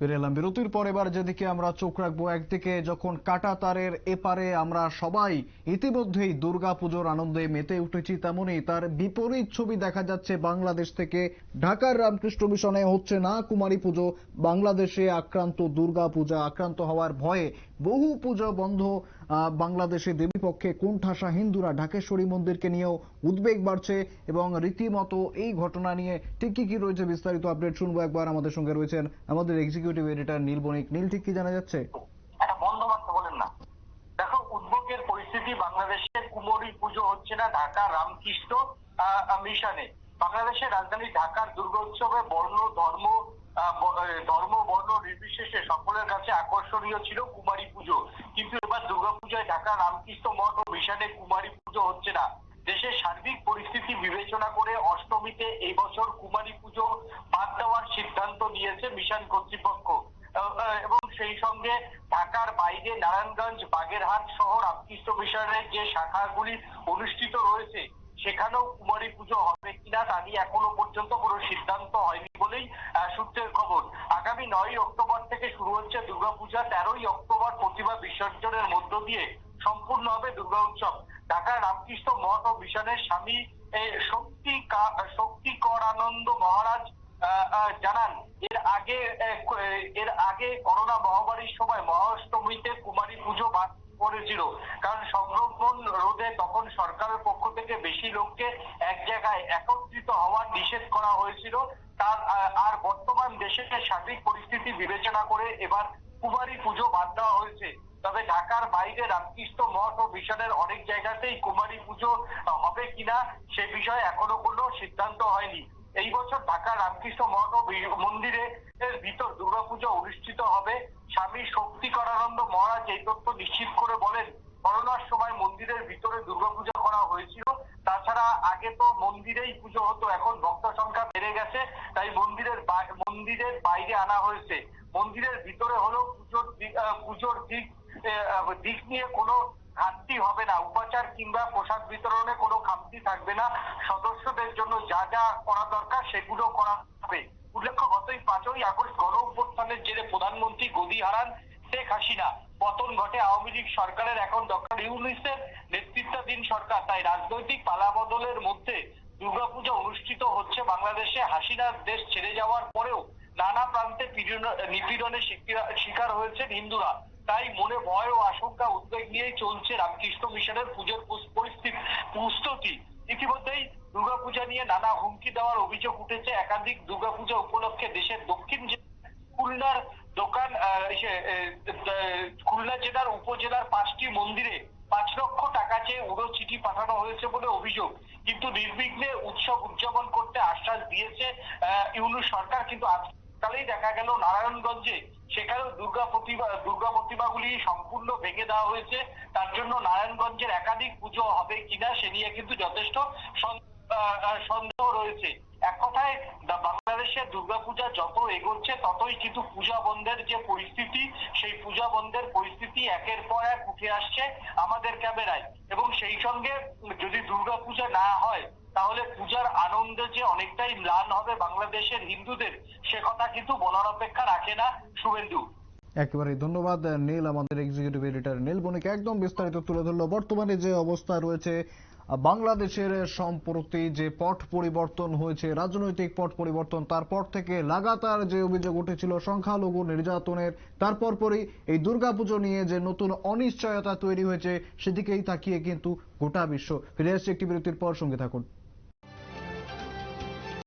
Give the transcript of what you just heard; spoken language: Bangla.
ফিরে এলাম বিরতির পর এবার যেদিকে আমরা চোখ রাখব, একদিকে যখন কাটা তারের এপারে আমরা সবাই ইতিমধ্যেই দুর্গাপুজোর আনন্দে মেতে উঠেছি তেমনই তার বিপরীত ছবি দেখা যাচ্ছে বাংলাদেশ থেকে। ঢাকার রামকৃষ্ণ মিশনে হচ্ছে না কুমারী পুজো, বাংলাদেশে আক্রান্ত দুর্গাপূজা, আক্রান্ত হওয়ার ভয়ে বহু পুজো বন্ধ। বাংলাদেশে দেবীপক্ষে কোণঠাসা হিন্দুরা ঢাকেশ্বরী মন্দিরকে নিয়েও উদ্বেগ বাড়ছে এবং রীতিমতো এই ঘটনা নিয়ে ঠিক কি কি রয়েছে বিস্তারিত আপডেট শুনব একবার। আমাদের সঙ্গে রয়েছেন আমাদের এক্সিকিউটিভ এডিটর নীল বণিক। নীল, ঠিক কি জানা যাচ্ছে? পরিস্থিতি বাংলাদেশে কুমোরি পুজো হচ্ছে না ঢাকা রামকৃষ্ণ মিশনে। বাংলাদেশের রাজধানী ঢাকার দুর্গোৎসবে বর্ণ, ধর্ম ধর্ম, বর্ণ নির্বিশেষে সকলের কাছে আকর্ষণীয় ছিল কুমারী পুজো। কিন্তু এবার দুর্গাপূজায় ঢাকা রামকৃষ্ণ মঠ ও মিশনে কুমারী পুজো হচ্ছে না। দেশের সার্বিক পরিস্থিতি বিবেচনা করে অষ্টমীতে এই বছর কুমারী পুজো বাদ দেওয়ার সিদ্ধান্ত নিয়েছে মিশন কর্তৃপক্ষ। এবং সেই সঙ্গে ঢাকার বাইরে নারায়ণগঞ্জ, বাগেরহাট সহ রামকৃষ্ণ মিশনের যে শাখাগুলি অনুষ্ঠিত রয়েছে, সেখানেও কুমারী পুজো হবে কিনা তা নিয়ে এখনও পর্যন্ত কোনো সিদ্ধান্ত হয়নি। বলেই সূত্রের খবর। আগামী নয় অক্টোবর থেকে শুরু হচ্ছে দুর্গাপূজা, তেরোই অক্টোবর প্রতিমা বিসর্জনের মধ্য দিয়ে সম্পূর্ণ হবে দুর্গা উৎসব। ঢাকার রামকৃষ্ণ মঠ ও মিশনের স্বামী শক্তি কা- শক্তিকর আনন্দ মহারাজ জানান, এর আগে এর আগে করোনা মহামারীর সময় মহাষ্টমীতে কুমারী পুজো বাদ করেছিল কারণ সংক্রমণ রোধে তখন সরকারের পক্ষ থেকে বেশি লোককে এক জায়গায় একত্রিত হওয়ার নিষেধ করা হয়েছিল। আর বর্তমান দেশের সার্বিক পরিস্থিতি বিবেচনা করে এবার কুমারী পুজো বাদ দেওয়া হয়েছে। তবে ঢাকার বাইরে রামকৃষ্ণ মঠ ও মিশনের অনেক জায়গাতেই কুমারী পুজো হবে কিনা সে বিষয়ে এখনও কোনো সিদ্ধান্ত হয়নি। এই বছর ঢাকা রামকৃষ্ণ মঠ ও মন্দিরে এর ভিতর দুর্গাপুজো অনুষ্ঠিত হবে। স্বামী শক্তিকরানন্দ মহারাজ এই তথ্য নিশ্চিত করে বলেন, করোনার সময় মন্দিরের ভিতরে দুর্গাপূজা করা হয়েছিল। আগে তো মন্দিরেই পুজো হতো, এখন ভক্ত সংখ্যা বেড়ে গেছে, তাই মন্দিরের মন্দিরের বাইরে আনা হয়েছে। মন্দিরের ভিতরে হলেও পুজোর পুজোর দিক দিক নিয়ে কোনো ঘাটতি হবে না। উপাচার কিংবা প্রসাদ বিতরণে কোনো খামতি থাকবে না। সদস্যদের জন্য যা যা করা দরকার সেগুলো করা হবে। উল্লেখ্য, গতই পাঁচই আগস্ট গণ অভ্যুত্থানের জেরে প্রধানমন্ত্রী গদি হারান শেখ হাসিনা। পতন ঘটে আওয়ামী লীগ সরকারের, এখন ডক্টর ইউনিসের নেতৃত্বাধীন সরকার। তাই রাজনৈতিক পালাবদলের মধ্যে দুর্গাপূজা অনুষ্ঠিত হচ্ছে বাংলাদেশে। হাসিনার দেশ ছেড়ে যাওয়ার পরেও নানা প্রান্তে পীড়ন- নিপীড়নের শিকার- হয়েছে হিন্দুরা। তাই মনে ভয় ও আশঙ্কা, উদ্বেগ নিয়েই চলছে রামকৃষ্ণ মিশনের পুজোর পরিস্থিতি, প্রস্তুতি। ইতিমধ্যেই দুর্গাপূজা নিয়ে নানা হুমকি দেওয়ার অভিযোগ উঠেছে। একাধিক দুর্গাপূজা উপলক্ষে দেশের দক্ষিণ খুলনার দোকান খুলনা জেলার উপজেলার পাঁচটি মন্দিরে পাঁচ লক্ষ টাকা চেয়ে উড়ো চিঠি পাঠানো হয়েছে বলে অভিযোগ কিন্তু নির্বিঘ্নে উৎসব উদযাপন করতে আশ্বাস দিয়েছে আহ, ইউনূস সরকার। কিন্তু আজকালেই দেখা গেল নারায়ণগঞ্জে সেখানেও দুর্গা প্রতিমা দুর্গা প্রতিমাগুলি সম্পূর্ণ ভেঙে দেওয়া হয়েছে। তার জন্য নারায়ণগঞ্জের একাধিক পুজো হবে কিনা সে নিয়ে কিন্তু যথেষ্ট সন্দেহ রয়েছে। এক কথায় দা- বাংলাদেশের দুর্গাপূজা যত এগোচ্ছে, ততই কিন্তু পূজা বন্ধের যে পরিস্থিতি, সেই পূজা বন্ধের পরিস্থিতি একের পর এক উঠে আসছে আমাদের ক্যামেরায়। এবং সেই সঙ্গে যদি দুর্গাপূজা না হয়, তাহলে পূজার আনন্দে যে অনেকটাই ম্লান হবে বাংলাদেশের হিন্দুদের, সে কথা কিন্তু বলার অপেক্ষা রাখে না শুভেন্দু। একেবারে ধন্যবাদ, নীল, আমাদের এক্সিকিউটিভ এডিটর নীল বণিক। একদম বিস্তারিত তুলে ধরলো। বর্তমানে যে অবস্থা রয়েছে বাংলাদেশের সম্প্রতি যে পট পরিবর্তন হয়েছে, রাজনৈতিক পট পরিবর্তন, তারপর থেকে লাগাতার যে অভিযোগ উঠেছিল সংখ্যালঘু নির্যাতনের তারপর পরই এই দুর্গাপুজো নিয়ে যে নতুন অনিশ্চয়তা তৈরি হয়েছে, সেদিকেই তাকিয়ে কিন্তু গোটা বিশ্ব। ফিরে আসছে একটি বিরতির পর, সঙ্গে থাকুন।